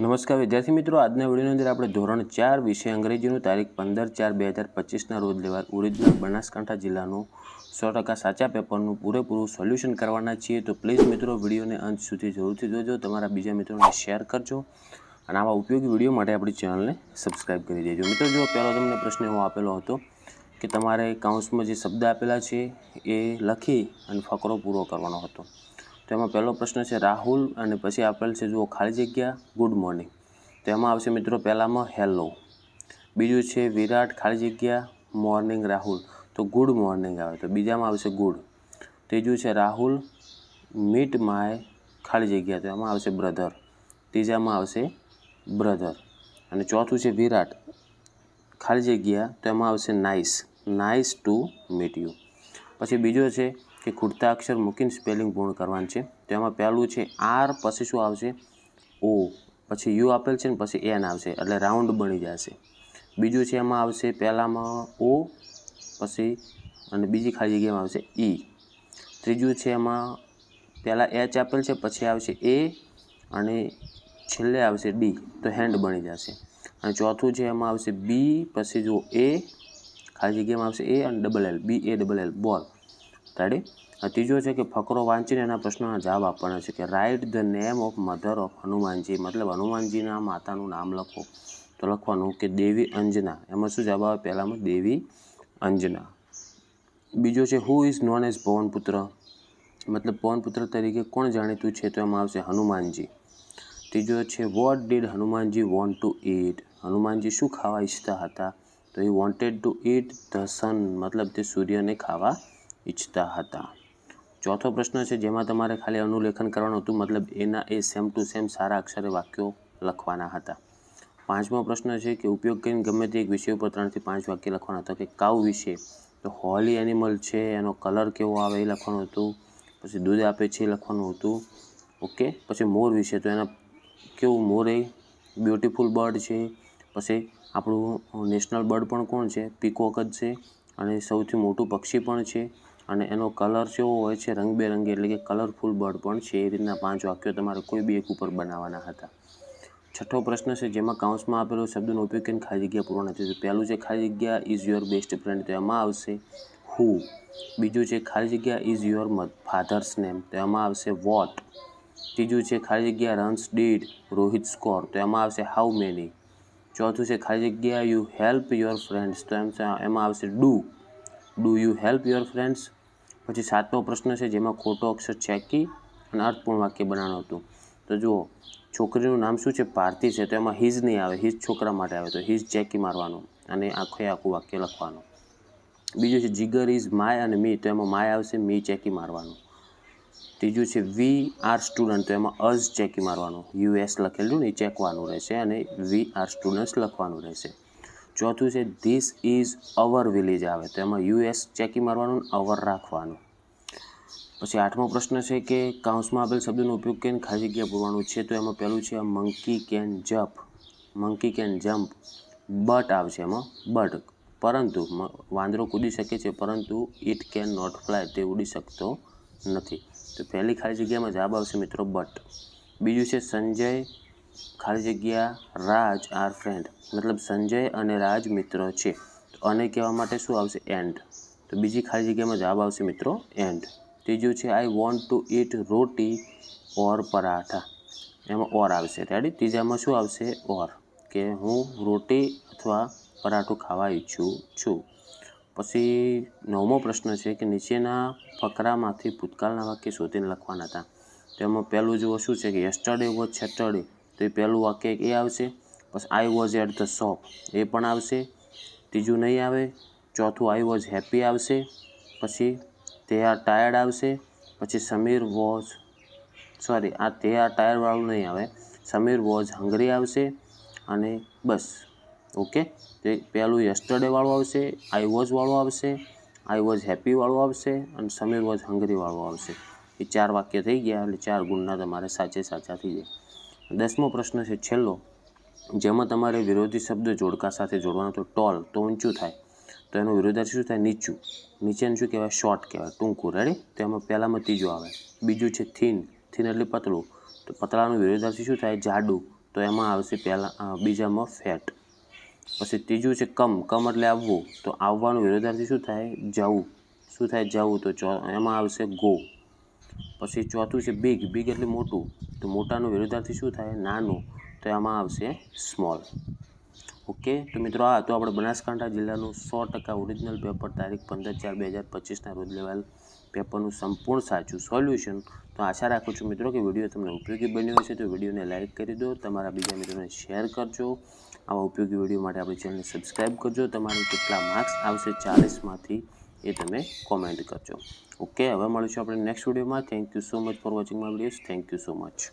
નમસ્કાર, વિદ્યાર્થી મિત્રો. આજના વિડીયોની અંદર આપણે ધોરણ ચાર વિષય અંગ્રેજીનું તારીખ પંદર ચાર બે હજાર પચીસના રોજ લેવા ઓરિજિનલ બનાસકાંઠા જિલ્લાનું સો ટકા સાચા પેપરનું પૂરેપૂરું સોલ્યુશન કરવાના છીએ. તો પ્લીઝ મિત્રો, વિડીયોને અંત સુધી જરૂરથી જોજો. તમારા બીજા મિત્રોને શેર કરજો. અને આવા ઉપયોગી વીડિયો માટે આપણી ચેનલને સબસ્ક્રાઈબ કરી દેજો. મિત્રો, જો પહેલો તમને પ્રશ્ન એવો આપેલો હતો કે તમારે કાઉન્સમાં જે શબ્દ આપેલા છે એ લખી અને ફકરો પૂરો કરવાનો હતો. તો એમાં પહેલો પ્રશ્ન છે રાહુલ અને પછી આપેલ છે જુઓ ખાલી જગ્યા ગુડ મોર્નિંગ તો એમાં આવશે મિત્રો પહેલામાં હેલો બીજું છે વિરાટ, ખાલી જગ્યા મોર્નિંગ રાહુલ. તો ગુડ મોર્નિંગ આવે તો બીજામાં આવશે ગુડ ત્રીજું છે રાહુલ મીટ માય ખાલી જગ્યા. તો એમાં આવશે બ્રધર ત્રીજામાં આવશે બ્રધર અને ચોથું છે વિરાટ, ખાલી જગ્યા. તો એમાં આવશે nice nice to meet you પછી બીજો છે કે ખૂટતા અક્ષર મૂકીને સ્પેલિંગ પૂર્ણ કરવાનું છે. તો એમાં પહેલું છે આર, પછી શું આવશે? ઓ, પછી યુ આપેલ છે ને પછી એન આવશે. એટલે રાઉન્ડ બની જશે. બીજું છે એમાં આવશે પહેલાંમાં ઓ, પછી અને બીજી ખાલી જગ્યામાં આવશે ઈ. ત્રીજું છે એમાં પહેલાં એચ આપેલ છે, પછી આવશે એ અને છેલ્લે આવશે ડી. તો હેન્ડ બની જશે. અને ચોથું છે એમાં આવશે બી, પછી જો એ, ખાલી જગ્યામાં આવશે એ અને double L B, A double L ball. Ready ત્રીજો છે કે ફકરો વાંચીને એના પ્રશ્નોના જવાબ આપવાના છે કે write the name of mother of Hanumanji, મતલબ હનુમાનજીના માતાનું નામ લખો. તો લખવાનું કે દેવી અંજના. એમાં શું જવાબ આવે? પહેલાંમાં દેવી અંજના. બીજો છે who is known as Pavanputra? મતલબ પવનપુત્ર તરીકે કોણ જાણીતું છે? તો એમાં આવશે હનુમાનજી. ત્રીજો છે what did Hanumanji want to eat Hanumanji શું ખાવા ઈચ્છતા હતા? તો એ wanted to eat the sun મતલબ તે સૂર્યને ખાવા ઈચ્છતા હતા. ચોથો પ્રશ્ન છે, જેમાં તમારે ખાલી અનુલેખન કરવાનું હતું, મતલબ એના એ સેમ ટુ સેમ સારા અક્ષરે વાક્યો લખવાના હતા. પાંચમો પ્રશ્ન છે કે ઉપયોગ કરીને ગમે તે એક વિષય ઉપર ત્રણથી પાંચ વાક્ય લખવાના હતા. કે કાઉ વિશે, તો હોલી એનિમલ છે, એનો કલર કેવો આવે એ લખવાનું હતું, પછી દૂધ આપે છે એ લખવાનું હતું, ઓકે? પછી મોર વિશે, તો એના કેવું મોર એ? બ્યુટીફુલ બર્ડ છે, પછી આપણું નેશનલ બર્ડ પણ કોણ છે? પીકોક જ છે, અને સૌથી મોટું પક્ષી પણ છે અને એનો કલર કેવો હોય છે, રંગબેરંગી એટલે કે કલરફુલ બર્ડ પણ છે, એ રીતના પાંચ વાક્યો તમારે કોઈ બી એક ઉપર બનાવવાના હતા. છઠ્ઠો પ્રશ્ન છે, જેમાં કાઉન્સમાં આપેલો શબ્દનો ઉપયોગ કરીને ખાલી જગ્યા પૂર્ણ નથી પહેલું છે, ખાલી જગ્યા ઇઝ યોર બેસ્ટ ફ્રેન્ડ તો એમાં આવશે હુ બીજું છે, ખાલી જગ્યા ઇઝ યોર ફાધર્સ નેમ તો એમાં આવશે વોટ ત્રીજું છે, ખાલી જગ્યા રન્સ ડીડ રોહિત સ્કોર તો એમાં આવશે હાઉ મેની ચોથું છે, ખાલી જગ્યા યુ હેલ્પ યોર ફ્રેન્ડ્સ તો એમ, એમાં આવશે do do you help your friends પછી સાતમો પ્રશ્ન છે, જેમાં ખોટો અક્ષર ચેકી અને અર્થપૂર્ણ વાક્ય બનાવવાનું હતું. તો જુઓ, છોકરીનું નામ શું છે? ભારતી છે. તો એમાં હિઝ નહીં આવે. હિઝ છોકરા માટે આવે. તો હિઝ ચેકી મારવાનું અને આખે આખું વાક્ય લખવાનું. બીજું છે, જીગર ઇઝ માય અને મી તો એમાં માય આવશે મી ચેકી મારવાનું. ત્રીજું છે વી આર સ્ટુડન્ટ તો એમાં અઝ ચેકી મારવાનું. યુએસ લખેલું ને એ ચેકવાનું રહેશે અને વી આર સ્ટુડન્ટ્સ લખવાનું રહેશે. ચોથું છે ધીસ ઇઝ અવર વિલેજ આવે તો એમાં યુએસ ચેકી મારવાનું અવર રાખવાનું. પછી આઠમો પ્રશ્ન છે કે કાઉન્સમાં આપેલ શબ્દનો ઉપયોગ કરીને ખાલી જગ્યા પૂરવાનું છે? તો એમાં પહેલું છે monkey can jump monkey can jump but આવશે એમાં બટ પરંતુ વાંદરો કૂદી શકે છે, પરંતુ ઇટ કેન નોટ ફ્લાય તે ઉડી શકતો નથી. તો પહેલી ખાલી જગ્યામાં જવાબ આવશે મિત્રો બટ બીજું છે, સંજય ખાલી જગ્યા રાજ આર ફ્રેન્ડ. મતલબ સંજય અને રાજ મિત્રો છે. તો અને કહેવા માટે શું આવશે? એન્ડ. તો બીજી ખાલી જગ્યામાં જવાબ આવશે મિત્રો એન્ડ. ત્રીજું છે I want to eat roti or paratha એમાં ઓર આવશે. રેડી ત્રીજામાં શું આવશે? ઓર કે હું રોટી અથવા પરાઠું ખાવા ઈચ્છું છું. પછી નવમો પ્રશ્ન છે કે નીચેના ફકરામાંથી ભૂતકાળના વાક્ય શોધીને લખવાના હતા. તેમાં પહેલું જુઓ શું છે કે યસ્ટરડે વોઝ સેટરડે તો એ પહેલું વાક્ય એ આવશે પછી I was at the shop એ પણ આવશે, ત્રીજું નહીં આવે, ચોથું આઈ વોઝ હેપી આવશે, પછી તે આર ટાયર્ડ આવશે, પછી સમીર વોઝ સોરી આ તે આર ટાયર્ડવાળું નહીં આવે, સમીર વોઝ હંગરી આવશે, અને બસ ઓકે તે પહેલું યસ્ટરડેવાળું આવશે આઈ વોઝવાળું આવશે આઈ વોઝ હેપીવાળું આવશે, અને સમીર વોઝ હંગરીવાળું આવશે. એ ચાર વાક્ય થઈ ગયા, એટલે ચાર ગુણના તમારે સાચે સાચા થઈ જાય. દસમો પ્રશ્ન છે, છેલ્લો. જેમાં તમારે વિરોધી શબ્દ જોડકા સાથે જોડવાનો, તો ટોલ, તો ઊંચું થાય. તો એનું વિરોધાર્થી શું થાય? નીચું. નીચેનું શું કહેવાય? શોર્ટ કહેવાય. ટૂંકું. રેડી તો એમાં પહેલાંમાં ત્રીજું આવે. બીજું છે, થીન. થીન એટલે પતલું. તો પતલાનું વિરોધાર્થી શું થાય? જાડું. તો એમાં આવશે પહેલાં બીજામાં ફેટ પછી ત્રીજું છે, કમ. કમ એટલે આવવું. તો આવવાનું વિરોધાર્થી શું થાય? જવું. શું થાય? જવું. તો એમાં આવશે ગો. પછી ચોથું છે બિગ બિગ એટલે મોટું. તો મોટાનું વિરોધાર્થી શું થાય? નાનું. તો એમાં આવશે સ્મોલ ઓકે તો મિત્રો આ તો આપણે બનાસકાંઠા જિલ્લાનું સો ટકા ઓરિજિનલ પેપર તારીખ પંદર ચાર બે હજાર પચીસના રોજ લેવાયેલ પેપરનું સંપૂર્ણ સાચું સોલ્યુશન તો આશા રાખું છું મિત્રો કે વીડિયો તમને ઉપયોગી બન્યો હશે. તો વિડીયોને લાઇક કરી દો. તમારા બીજા મિત્રોને શેર કરજો. આવા ઉપયોગી વીડિયો માટે આપણી ચેનલને સબસ્ક્રાઈબ કરજો. તમારે કેટલા માર્ક્સ આવશે ચાલીસમાંથી એ તમે કોમેન્ટ કરજો. ઓકે હવે મળીશું આપણે નેક્સ્ટ વિડીયોમાં thank you so much for watching my videos thank you so much